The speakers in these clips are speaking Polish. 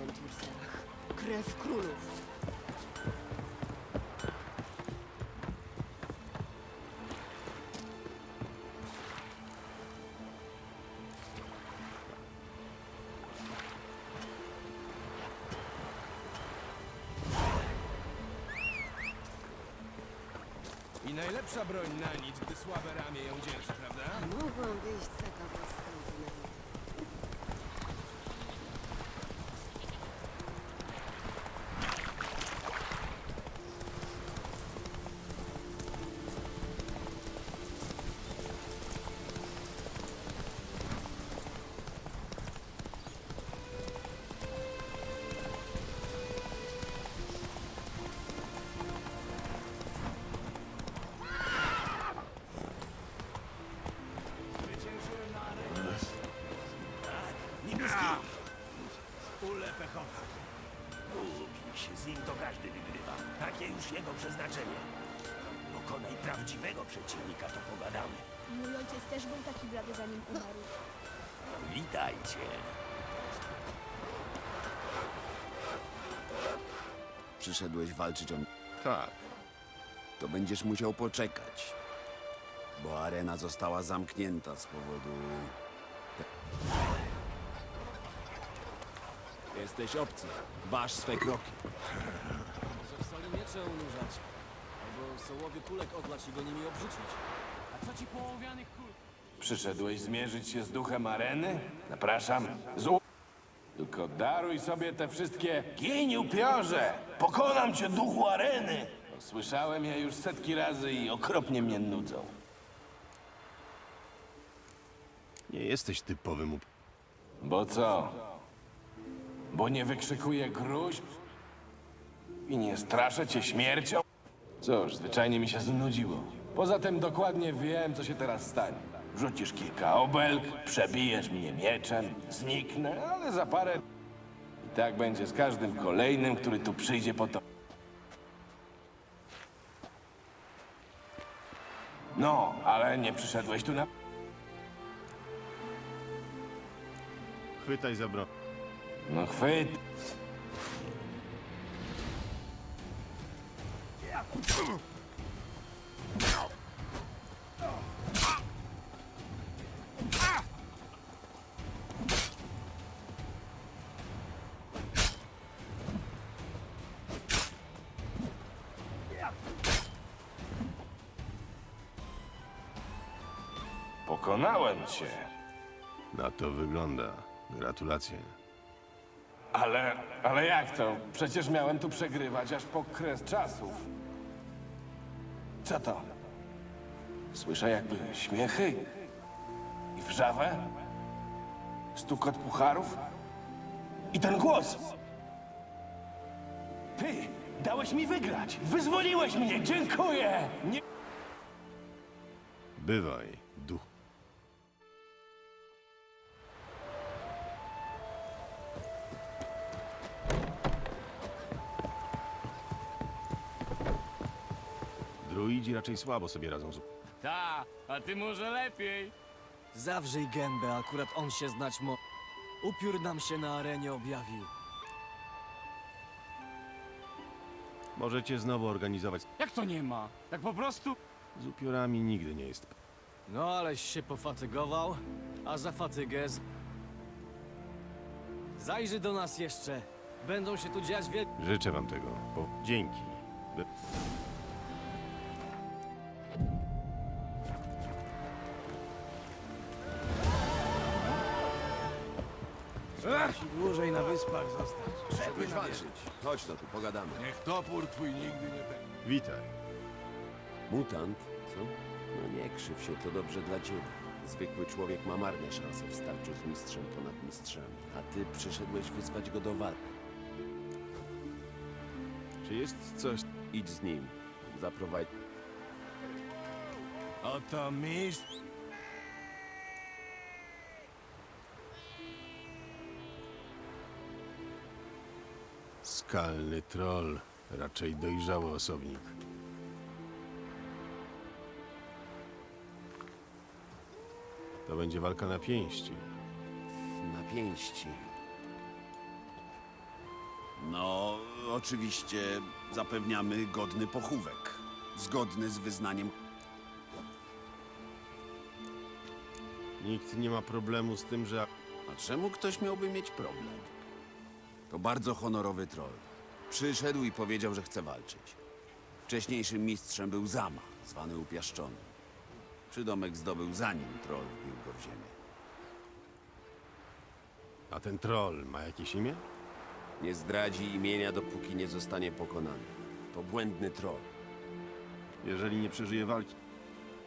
awanturcach. Krew królów. I najlepsza broń na nic, gdy słabe ramię ją dzierży, prawda? Mogłam wyjść za z nim, to każdy wygrywa. Takie już jego przeznaczenie. Pokonaj prawdziwego przeciwnika, to pogadamy. Mój ojciec też był taki blady zanim umarł. Witajcie. Przyszedłeś walczyć o mnie. Tak. To będziesz musiał poczekać. Bo arena została zamknięta z powodu. Jesteś obcy. Basz swe kroki. Może w soli miecze unurzać. Albo sołowy kulek odlać i go nimi obrzucić. A co ci połowianych kul? Przyszedłeś zmierzyć się z duchem areny? Zapraszam. Z u... Tylko daruj sobie te wszystkie... Gień, upiorze! Pokonam cię, duchu areny! Słyszałem je już setki razy i okropnie mnie nudzą. Nie jesteś typowym up... Bo co? Bo nie wykrzykuję gruźb? I nie straszę cię śmiercią? Cóż, zwyczajnie mi się znudziło. Poza tym dokładnie wiem, co się teraz stanie. Rzucisz kilka obelg, przebijesz mnie mieczem, zniknę, ale za parę... I tak będzie z każdym kolejnym, który tu przyjdzie po to. No, ale nie przyszedłeś tu na... Chwytaj za broń. No chwyt. Pokonałem cię. Na to wygląda. Gratulacje. Ale, ale jak to? Przecież miałem tu przegrywać aż po kres czasów. Co to? Słyszę jakby śmiechy i wrzawę, stukot pucharów i ten głos. Ty, dałeś mi wygrać, wyzwoliłeś mnie, dziękuję! Nie... Bywaj, Druidzi raczej słabo sobie radzą z... Ta, a ty może lepiej. Zawrzyj gębę, akurat on się znać mo... Upiór nam się na arenie objawił. Możecie znowu organizować... Jak to nie ma? Tak po prostu? Z upiorami nigdy nie jest... No aleś się pofatygował, a za fatygę z... Zajrzy do nas jeszcze. Będą się tu dziać wiel... Życzę wam tego. Po... Dzięki. By... Musi dłużej na wyspach zostać. Przyszedłeś walczyć. Chodź no tu, pogadamy. Niech topór twój nigdy nie będzie. Witaj. Mutant, co? No nie krzyw się, to dobrze dla ciebie. Zwykły człowiek ma marne szanse w starciu z mistrzem ponad mistrzami. A ty przyszedłeś wyzwać go do walki. Czy jest coś... Idź z nim. Zaprowadź. Oto mistrz. Skalny troll. Raczej dojrzały osobnik. To będzie walka na pięści. na pięści. No, oczywiście zapewniamy godny pochówek. Zgodny z wyznaniem. Nikt nie ma problemu z tym, że... A czemu ktoś miałby mieć problem? To bardzo honorowy troll. Przyszedł i powiedział, że chce walczyć. Wcześniejszym mistrzem był Zama, zwany Upiaszczony. Przydomek zdobył zanim troll wbił go w ziemię. A ten troll ma jakieś imię? Nie zdradzi imienia, dopóki nie zostanie pokonany. To błędny troll. Jeżeli nie przeżyje walki.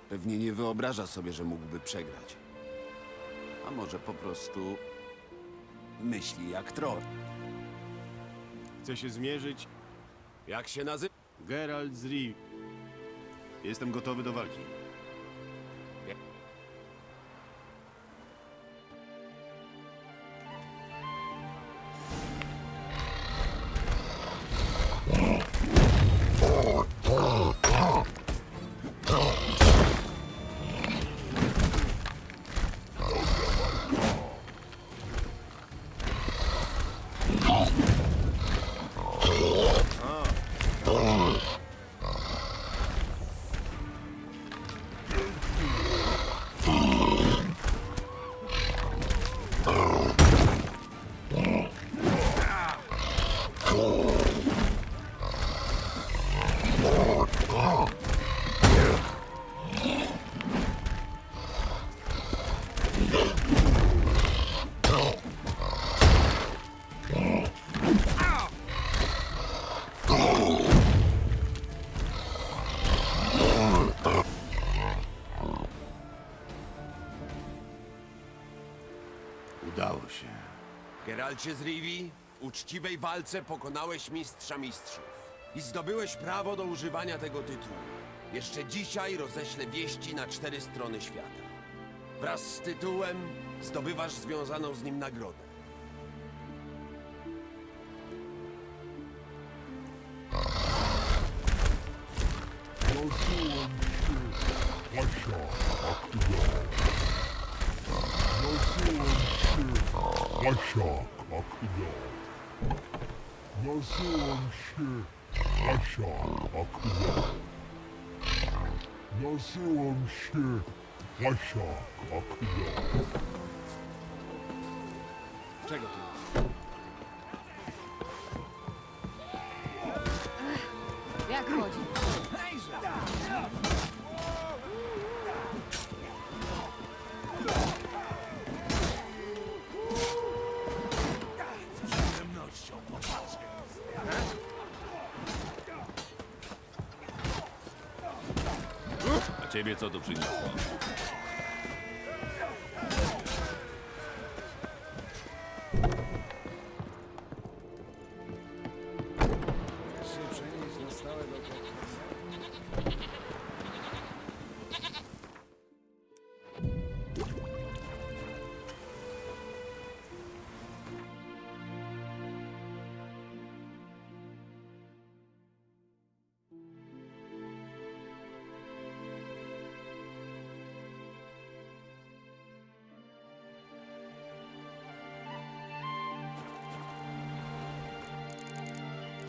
Pewnie nie wyobraża sobie, że mógłby przegrać. A może po prostu myśli jak troll. Chce się zmierzyć Jak się nazywa? Geralt z. Jestem gotowy do walki. Oh. Udało się. Geralcie z Rivi, w uczciwej walce pokonałeś mistrza mistrzów i zdobyłeś prawo do używania tego tytułu. Jeszcze dzisiaj roześlę wieści na cztery strony świata. Wraz z tytułem zdobywasz związaną z nim nagrodę. Asiak Akdal. Nazywam się Asiak Akdal. Nazywam się Asiak Akdal. Czego tu? Jak chodzi? Ciebie co tu przyniosło?